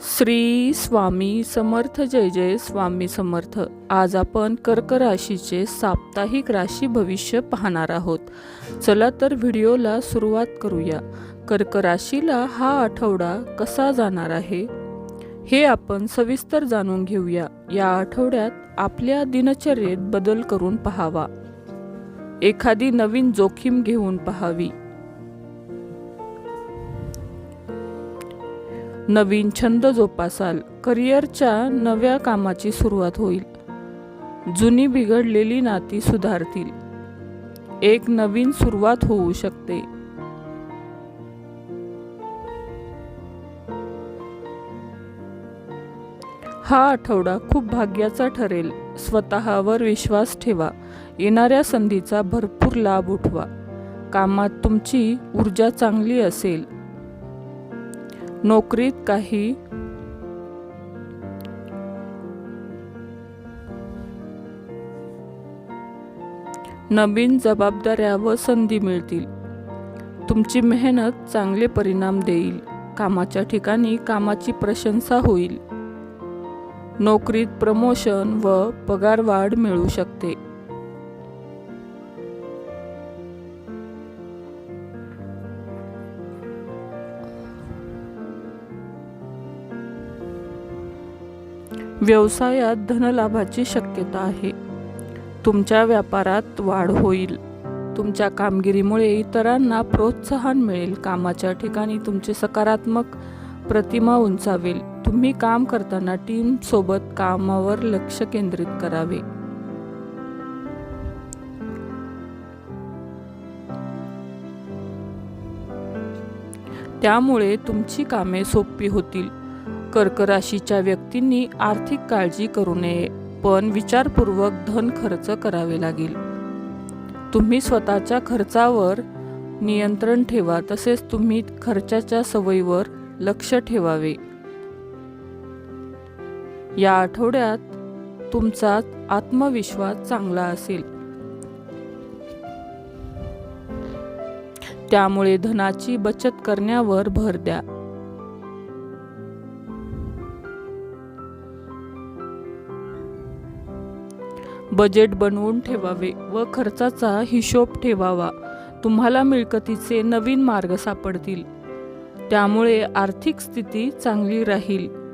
श्री स्वामी समर्थ जय जय स्वामी समर्थ. आज आपण कर्क राशीचे साप्ताहिक राशी भविष्य पाहणार आहोत. चला तर व्हिडिओला सुरुवात करूया. कर्क राशीला हा आठवडा कसा जाणार आहे? हे आपण सविस्तर जाणून घेऊया. या आठवड्यात आपल्या दिनचर्येत बदल करून पहावा. एखादी नवीन जोखीम घेऊन पहावी. नवीन छंद जोपासाल. करिअरच्या नव्या कामाची सुरुवात होईल. जुनी बिघडलेली नाती सुधारतील. एक नवीन सुरुवात होऊ शकते. हा आठवडा खूप भाग्याचा ठरेल. स्वतःवर विश्वास ठेवा. येणाऱ्या संधीचा भरपूर लाभ उठवा. कामात तुमची ऊर्जा चांगली असेल. नोकरीत काही नवीन जबाबदाऱ्या व संधी मिळतील. तुमची मेहनत चांगले परिणाम देईल. कामाच्या ठिकाणी कामाची प्रशंसा होईल. नोकरीत प्रमोशन व पगारवाढ मिळू शकते. व्यवसायात धनलाभाची शक्यता आहे. तुमच्या व्यापारात वाढ होईल. तुमच्या कामगिरीमुळे इतरांना प्रोत्साहन मिळेल. कामाच्या ठिकाणी तुमचे सकारात्मक प्रतिमा उंचावेल. तुम्ही काम करताना टीम सोबत कामावर लक्ष केंद्रित करावे. त्यामुळे तुमची कामे सोपी होतील. कर्क राशीच्या व्यक्तींनी आर्थिक काळजी करू नये पण विचारपूर्वक धन खर्च करावे लागेल. तुम्ही स्वतःच्या खर्चावर नियंत्रण ठेवा तसेच तुम्ही खर्चाच्या सवयीवर लक्ष ठेवावे. या आठवड्यात तुमचा आत्मविश्वास चांगला असेल. त्यामुळे धनाची बचत करण्यावर भर द्या. बजेट बनवून ठेवावे व खर्चाचा हिशोब ठेवावा. तुम्हाला मिळकतीचे नवीन मार्ग सापडतील. त्यामुळे आर्थिक स्थिती चांगली राहील.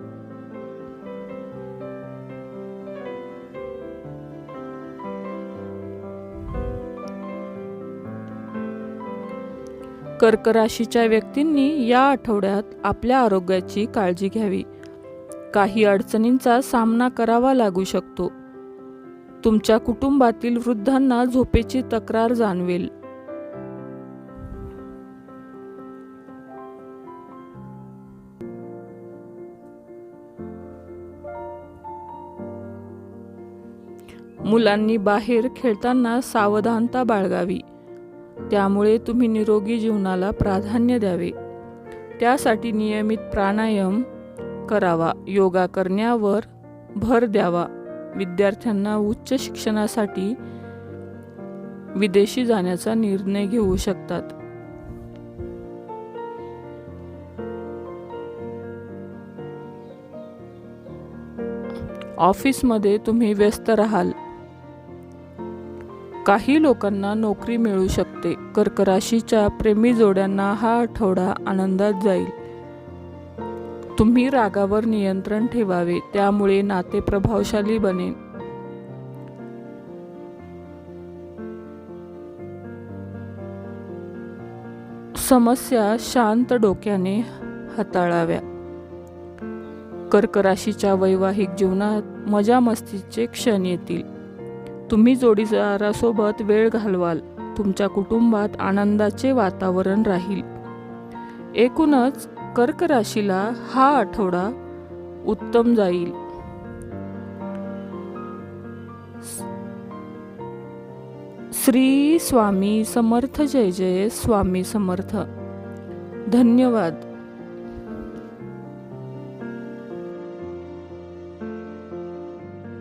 कर्क राशीच्या व्यक्तींनी या आठवड्यात आपल्या आरोग्याची काळजी घ्यावी. काही अडचणींचा सामना करावा लागू शकतो. तुमच्या कुटुंबातील वृद्धांना झोपेची तक्रार जाणवेल. मुलांनी बाहेर खेळताना सावधानता बाळगावी. त्यामुळे तुम्ही निरोगी जीवनाला प्राधान्य द्यावे. त्यासाठी नियमित प्राणायाम करावा. योगा करण्यावर भर द्यावा. विद्यार्थ्यांना उच्च शिक्षणासाठी विदेशी जाण्याचा निर्णय घेऊ शकतात. ऑफिसमध्ये तुम्ही व्यस्त राहाल. काही लोकांना नोकरी मिळू शकते. कर्कराशीच्या प्रेमी जोड्यांना हा आठवडा आनंदात जाईल. तुम्ही रागावर नियंत्रण ठेवावे त्यामुळे नाते प्रभावशाली बनेल समस्या शांत डोक्याने हाताळाव्या. कर्क राशीच्या वैवाहिक जीवनात मजा मस्तीचे क्षण येतील. तुम्ही जोडीदारासोबत वेळ घालवाल तुमच्या कुटुंबात आनंदाचे वातावरण राहील. एकूणच कर्क राशीला हा आठवडा उत्तम जाईल. श्री स्वामी समर्थ जय जय स्वामी समर्थ. धन्यवाद.